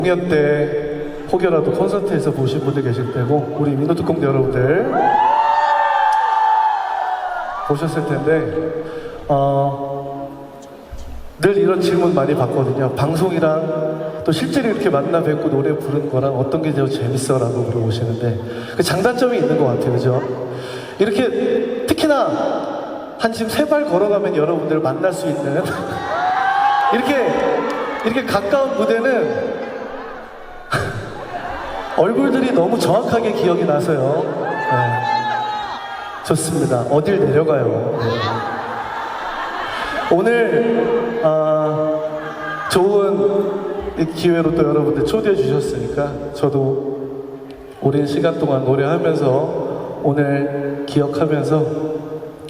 공연 때 혹여라도 콘서트에서 보신 분들 계실 테고 우리 민노특공대 여러분들 보셨을 텐데 어, 늘 이런 질문 많이 받거든요. 방송이랑 또 실제로 이렇게 만나 뵙고 노래 부르는 거랑 어떤 게 더 재밌어라고 물어보시는데 그 장단점이 있는 것 같아요, 그죠? 이렇게 특히나 한 지금 세발 걸어가면 여러분들 만날 수 있는 이렇게 이렇게 가까운 무대는 얼굴들이 너무 정확하게 기억이 나서요. 네. 좋습니다. 어딜 내려가요. 네. 오늘 아, 좋은 이 기회로 또 여러분들 초대해 주셨으니까 저도 오랜 시간 동안 노래하면서 오늘 기억하면서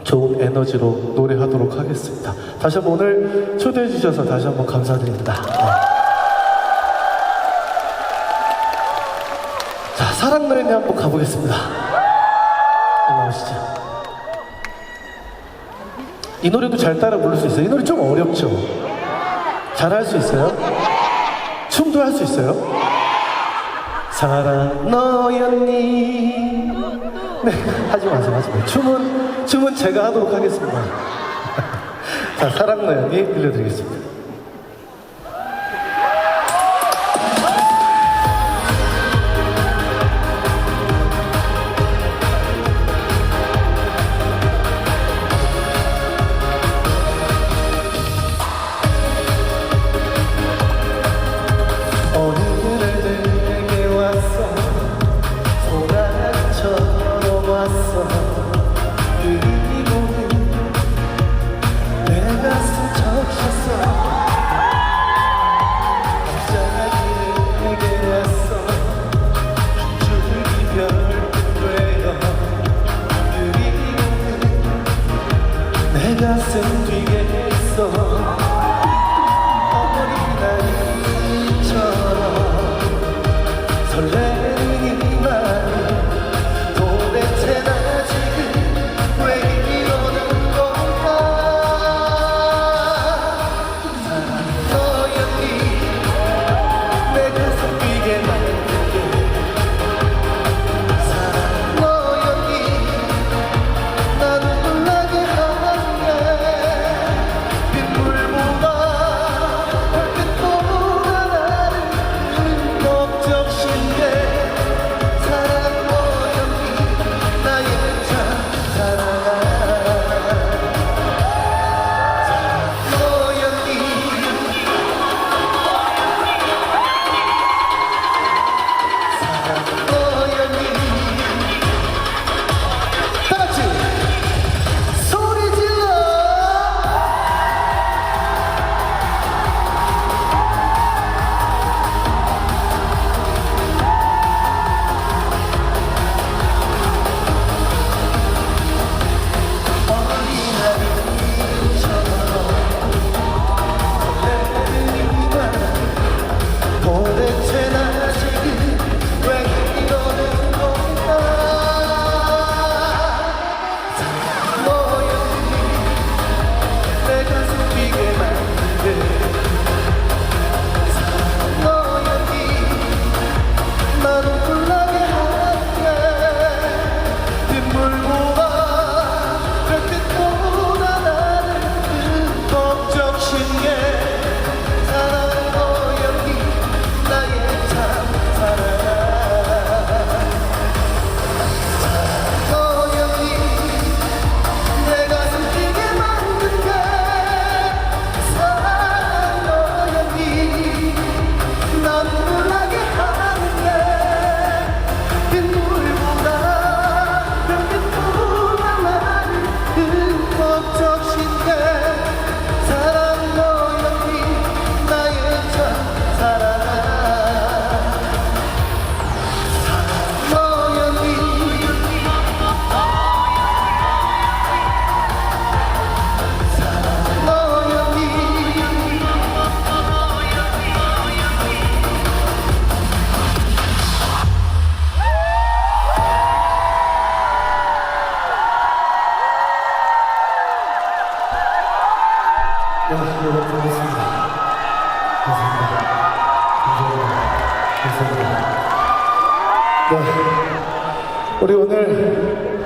좋은 에너지로 노래하도록 하겠습니다. 다시 한번 오늘 초대해 주셔서 다시 한번 감사드립니다. 네. 사랑 노래님 한번 가보겠습니다. 이 노래도 잘 따라 부를 수 있어요. 이 노래 좀 어렵죠? 잘 할 수 있어요? 춤도 할 수 있어요? 사랑 너였니? 네, 하지 마세요, 하지 마세요. 춤은, 춤은 제가 하도록 하겠습니다. 자, 사랑 너였니? 들려드리겠습니다. 가슴 뛰게 했어. 오늘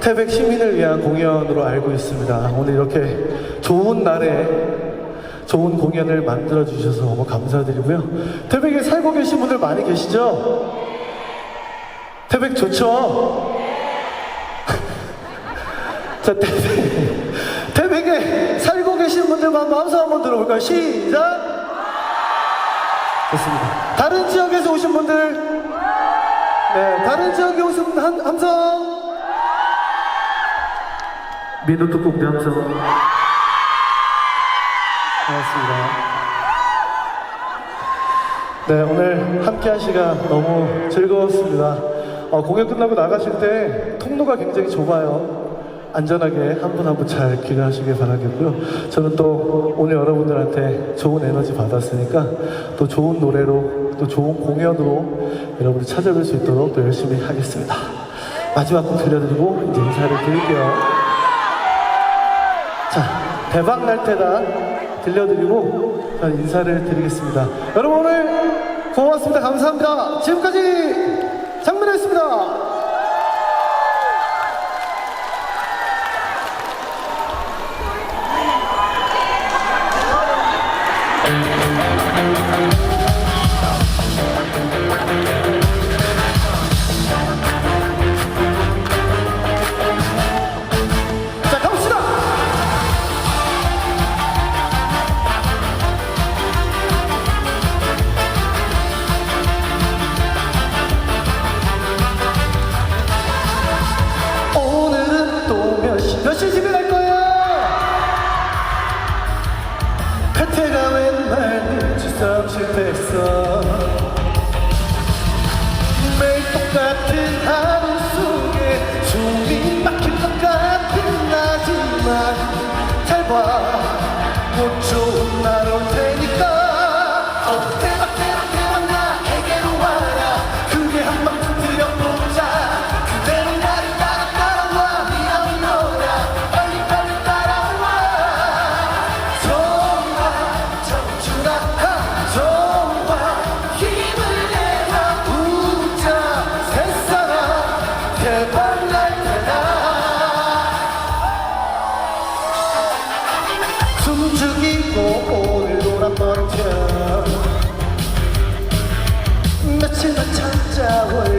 태백 시민을 위한 공연으로 알고 있습니다. 오늘 이렇게 좋은 날에 좋은 공연을 만들어 주셔서 너무 감사드리고요. 태백에 살고 계신 분들 많이 계시죠? 태백 좋죠? 자, 태백, 태백에 살고 계신 분들만 마음속 한번 들어볼까요? 시작! 좋습니다. 다른 지역에서 오신 분들, 네, 다른 오신 분 한, 함성! 민우도 꼭 함성. 반갑습니다. 네, 오늘 함께 한 시간 너무 즐거웠습니다. 어, 공연 끝나고 나가실 때 통로가 굉장히 좁아요. 안전하게 한 분 한 분 잘 귀가하시길 바라겠고요. 저는 또 오늘 여러분들한테 좋은 에너지 받았으니까 또 좋은 노래로 또 좋은 공연으로 여러분을 찾아뵐 수 있도록 또 열심히 하겠습니다. 마지막 곡 들려드리고 이제 인사를 드릴게요. 자, 대박 날 때다 들려드리고 전 인사를 드리겠습니다. 여러분 오늘 고맙습니다. 감사합니다. 지금까지 장민호였습니다. 좋은 날올 테니까. 어, 대박 대박 대박 나에게로 와라. 그게 한 번쯤 들려보자. 그대로 나를 따라 따라와 미안해 너라 빨리 빨리 따라와. 좋아 청춘아 좋아 힘을 내라 웃자. 새사랑 대박 날 테다. 숨 죽이고 참자 월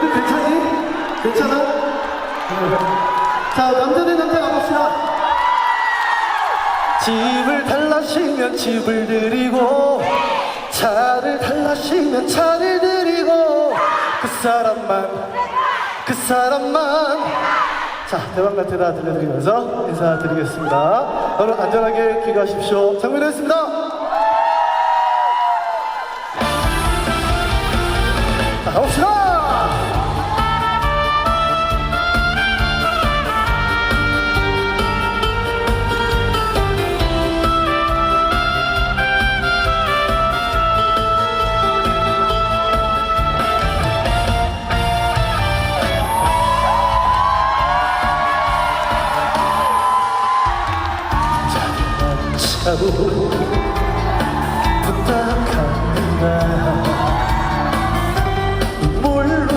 너희들 괜찮니? 괜찮아? 네. 자, 남자 대 남자 가봅시다. 집을 달라시면 집을 드리고 차를 달라시면 차를 드리고 그 사람만 그 사람만 자 대박 같으다 들려드리면서 인사드리겠습니다 여러분 안전하게 귀가하십시오 장민호였습니다 가봅시다 사고 부탁합니다. 눈물로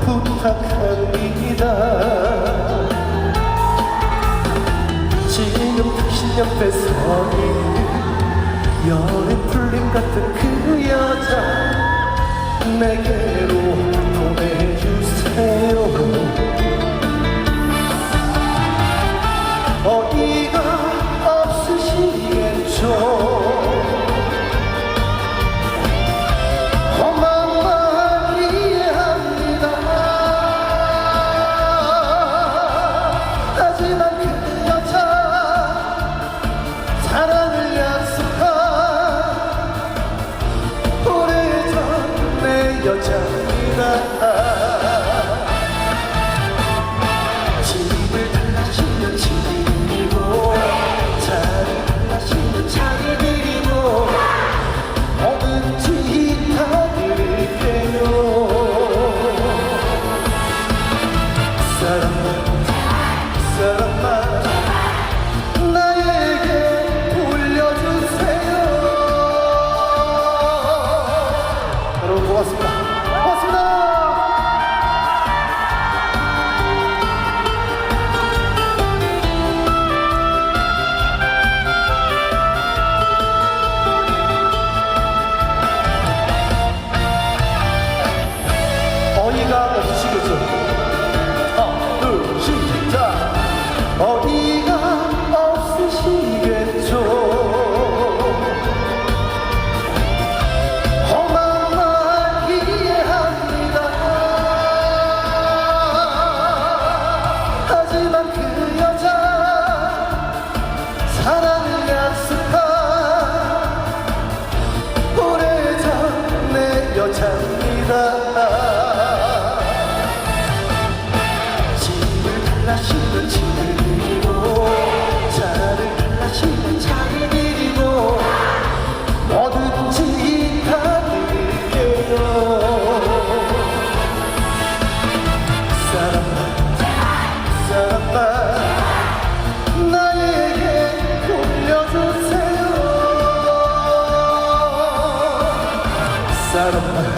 부탁합니다. 지금 당신 옆에 서 있는 여름 풀림 같은 그 여자 내게 your child. passaram.